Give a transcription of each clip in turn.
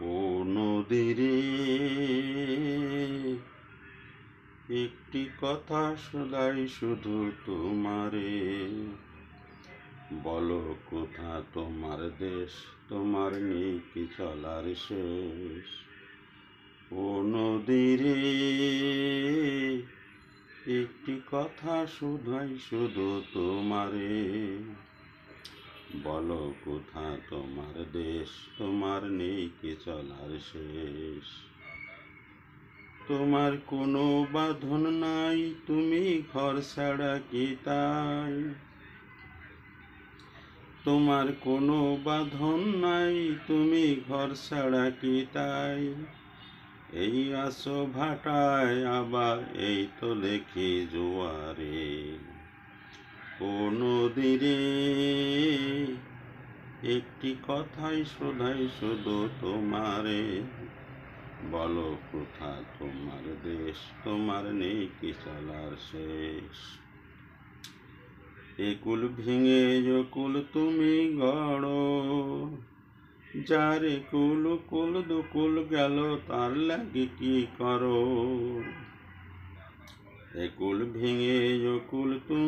ও নদীরে একটি কথা শোনাই শুধু তোমারে। বলো কোথা তোমার দেশ, তোমার নেই চলার শেষ। ও নদীরে একটি কথা শুধাই শুধু তোমারে। বলো কোথা তোমার দেশ? তোমার নেই কি চলার শেষ? তোমার কোনো বাঁধন নাই, তুমি ঘর ছাড়া কি তাই? তোমার কোনো বাঁধন নাই, তুমি ঘর ছাড়া কি তাই? এই আসো ভাটায়, আবার এই তো দেখি জোয়ারে। ও নদীরে একটি কথাই শোধাই শুধু তোমারে। বলো কোথা তোমার দেশ, তোমার নেই কি চলার শেষ। একুল ভেঙে যকুল তুমি গড়ো। যারে কুল কুল দুকুল গেল, তার লাগে কি করো? একুল ভেঙে যকুল তুমি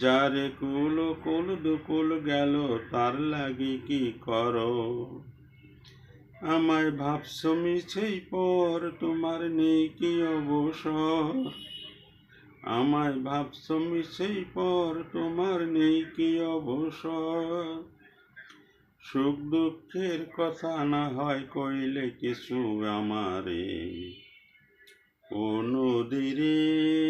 যারে কুল কুল দুকুল গেল, তার লাগে কি করো? আমায় ভাবছ মিছেই পর তোমার নেই কি অবসর। আমায় ভাবছ মিছেই পর তোমার নেই কি অবসর। সুখ দুঃখের কথা না হয় কইলে কিছু আমারে। ও নদীরে